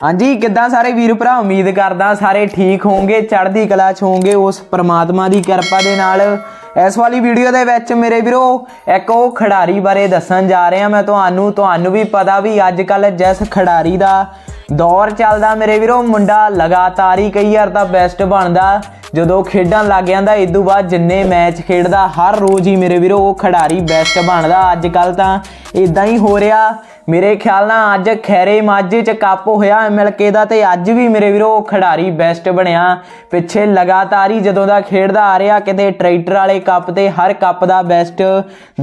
ਹਾਂਜੀ, ਕਿੱਦਾਂ ਸਾਰੇ ਵੀਰ ਭਰਾ? ਉਮੀਦ ਕਰਦਾ ਸਾਰੇ ਠੀਕ ਹੋਵੋਗੇ, ਚੜ੍ਹਦੀ ਕਲਾ ਚ ਹੋਵੋਗੇ, ਉਸ ਪ੍ਰਮਾਤਮਾ ਦੀ ਕਿਰਪਾ ਦੇ ਨਾਲ। ਇਸ ਵਾਲੀ ਵੀਡੀਓ ਦੇ ਵਿੱਚ ਮੇਰੇ ਵੀਰੋ, ਇੱਕ ਉਹ ਖਿਡਾਰੀ ਬਾਰੇ ਦੱਸਣ ਜਾ ਰਿਹਾ ਮੈਂ ਤੁਹਾਨੂੰ। ਤੁਹਾਨੂੰ ਵੀ ਪਤਾ ਵੀ ਅੱਜ ਕੱਲ ਜਿਸ ਖਿਡਾਰੀ ਦਾ ਦੌਰ ਚੱਲਦਾ ਮੇਰੇ ਵੀਰੋ, ਮੁੰਡਾ ਲਗਾਤਾਰ ਹੀ ਕਈ ਵਾਰ ਤਾਂ ਬੈਸਟ ਬਣਦਾ। ਜਦੋਂ ਖੇਡਣ ਲੱਗ ਜਾਂਦਾ ਇਦੋਂ ਬਾਅਦ ਜਿੰਨੇ ਮੈਚ ਖੇਡਦਾ, ਹਰ ਰੋਜ਼ ਹੀ ਮੇਰੇ ਵੀਰੋ, ਉਹ ਖਿਡਾਰੀ ਬੈਸਟ ਬਣਦਾ। ਅੱਜ ਕੱਲ ਤਾਂ ਇਦਾਂ ਹੀ ਹੋ ਰਿਹਾ। ਮੇਰੇ ਖਿਆਲ ਨਾਲ ਅੱਜ ਖੈਰੇ ਮਾਝੇ ਚ ਕੱਪ ਹੋਇਆ ਐਮਐਲਕੇ ਦਾ ਤੇ ਅੱਜ ਵੀ ਮੇਰੇ ਵੀਰੋ ਖਿਡਾਰੀ ਬੈਸਟ ਬਣਿਆ। ਪਿੱਛੇ ਲਗਾਤਾਰ ਹੀ ਜਦੋਂ ਦਾ ਖੇਡਦਾ ਆ ਰਿਹਾ, ਕਿਤੇ ਟਰੈਕਟਰ ਵਾਲੇ ਕੱਪ ਤੇ ਹਰ ਕੱਪ ਦਾ ਬੈਸਟ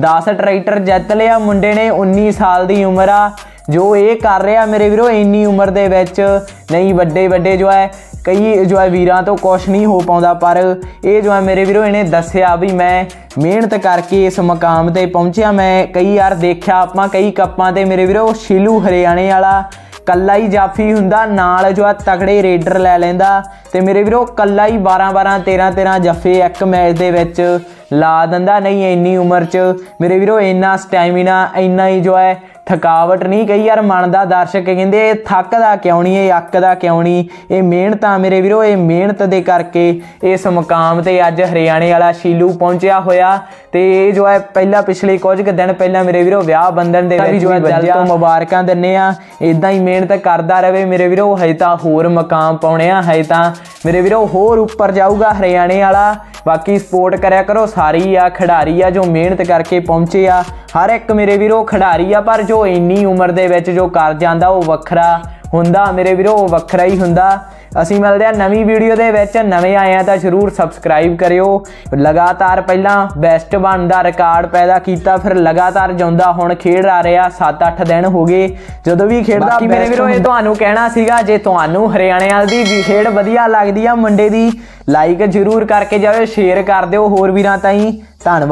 10 ਟਰੈਕਟਰ ਜਿੱਤ ਲਿਆ ਮੁੰਡੇ ਨੇ 19 ਸਾਲ ਦੀ ਉਮਰ ਆ। ਜੋ ਇਹ ਕਰ ਰਿਹਾ ਮੇਰੇ ਵੀਰੋ, ਇੰਨੀ ਉਮਰ ਦੇ ਵਿੱਚ ਨਹੀਂ, ਵੱਡੇ ਵੱਡੇ ਜੋ ਹੈ, ਕਈ ਜੋ ਹੈ ਵੀਰਾਂ ਤੋਂ ਕੁਛ ਨਹੀਂ ਹੋ ਪਾਉਂਦਾ, ਪਰ ਇਹ ਜੋ ਹੈ ਮੇਰੇ ਵੀਰੋ, ਇਹਨੇ ਦੱਸਿਆ ਵੀ ਮੈਂ ਮਿਹਨਤ ਕਰਕੇ ਇਸ ਮਕਾਮ ਤੇ ਪਹੁੰਚਿਆ। ਮੈਂ ਕਈ ਵਾਰ ਦੇਖਿਆ, ਆਪਾਂ ਕਈ ਕੱਪਾਂ ਤੇ ਮੇਰੇ ਵੀਰੋ, ਸ਼ੀਲੂ ਹਰਿਆਣੇ ਵਾਲਾ ਕੱਲਾ ਹੀ ਜਾਫੀ ਹੁੰਦਾ, ਨਾਲ ਜੋ ਆ ਤਗੜੇ ਰੇਡਰ ਲੈ ਲੈਂਦਾ ਤੇ ਮੇਰੇ ਵੀਰੋ, ਕੱਲਾ ਹੀ 12 12 13 13 ਜੱਫੇ ਇੱਕ ਮੈਚ ਦੇ ਵਿੱਚ ਲਾ ਦਿੰਦਾ। ਨਹੀਂ, ਇੰਨੀ ਉਮਰ 'ਚ ਮੇਰੇ ਵੀਰੋ, ਇੰਨਾ ਸਟੈਮਿਨਾ, ਇੰਨਾ ਹੀ ਜੋ ਹੈ ਥਕਾਵਟ ਨਹੀਂ ਕਈ ਯਾਰ ਮੰਨਦਾ ਦਰਸ਼ਕ ਕਹਿੰਦੇ ਇਹ ਥੱਕਦਾ ਕਿਉਂ ਨਹੀਂ ਇਹ ਅੱਕਦਾ ਕਿਉਂ ਨਹੀਂ ਇਹ ਮਿਹਨਤਾਂ ਮੇਰੇ ਵੀਰੋ ਇਹ ਮਿਹਨਤ ਦੇ ਕਰਕੇ ਇਸ ਮੁਕਾਮ ਤੇ ਅੱਜ ਹਰਿਆਣੇ ਵਾਲਾ ਸ਼ੀਲੂ ਪਹੁੰਚਿਆ ਹੋਇਆ ਤੇ ਇਹ ਜੋ ਹੈ ਪਹਿਲਾਂ ਪਿਛਲੇ ਕੁਝ ਕੁ ਦਿਨ ਪਹਿਲਾਂ ਮੇਰੇ ਵੀਰੋ ਵਿਆਹ ਬੰਧਨ ਦੇ ਵਿੱਚ ਜੋ ਹੈ ਦਿਲ ਤੋਂ ਮੁਬਾਰਕਾਂ ਦਿੰਨੇ ਆ ਇਦਾਂ ਹੀ ਮਿਹਨਤ ਕਰਦਾ ਰਵੇ ਮੇਰੇ ਵੀਰੋ ਹਜੇ ਤਾਂ ਹੋਰ ਮਕਾਮ ਪਾਉਣੇ ਆ ਹਜੇ ਤਾਂ ਮੇਰੇ ਵੀਰੋ ਹੋਰ ਉੱਪਰ ਜਾਊਗਾ ਹਰਿਆਣੇ ਵਾਲਾ ਬਾਕੀ ਸਪੋਰਟ ਕਰਿਆ ਕਰੋ ਸਾਰੀ ਆ ਖਿਡਾਰੀ ਆ ਜੋ ਮਿਹਨਤ ਕਰਕੇ ਪਹੁੰਚੇ ਆ ਹਰ ਇੱਕ ਮੇਰੇ ਵੀਰੋ ਖਿਡਾਰੀ ਆ ਪਰ ਜੋ ਇੰਨੀ ਉਮਰ ਦੇ ਵਿੱਚ ਜੋ ਕਰ ਜਾਂਦਾ ਉਹ ਵੱਖਰਾ ਹੁੰਦਾ। ਮੇਰੇ ਵੀਰੋ ਉਹ ਵੱਖਰਾ ਹੀ ਹੁੰਦਾ। ਅਸੀਂ ਮਿਲਦੇ ਆ ਨਵੀਂ ਵੀਡੀਓ ਦੇ ਵਿੱਚ। ਨਵੇਂ ਆਏ ਆ ਤਾਂ ਜਰੂਰ ਸਬਸਕ੍ਰਾਈਬ ਕਰਿਓ। ਲਗਾਤਾਰ ਪਹਿਲਾਂ ਬੈਸਟ ਬਣਦਾ ਰਿਕਾਰਡ ਪੈਦਾ ਕੀਤਾ ਫਿਰ ਲਗਾਤਾਰ ਜਾਂਦਾ ਹੁਣ ਖੇਡ ਆ ਰਿਹਾ। 7-8 ਦਿਨ ਹੋ ਗਏ। ਜਦੋਂ ਵੀ ਖੇਡਦਾ ਮੇਰੇ ਵੀਰੋ ਇਹ ਤੁਹਾਨੂੰ ਕਹਿਣਾ ਸੀਗਾ ਜੇ ਤੁਹਾਨੂੰ ਹਰਿਆਣੇ ਵਾਲ ਦੀ ਵੀ ਖੇਡ ਵਧੀਆ ਲੱਗਦੀ ਆ ਮੁੰਡੇ ਦੀ ਲਾਈਕ ਜਰੂਰ ਕਰਕੇ ਜਾਵੇ ਸ਼ੇਅਰ ਕਰ ਦਿਓ। ਹੋਰ ਵੀਰਾਂ ਤਾਈਂ ਧੰਨਵਾਦ।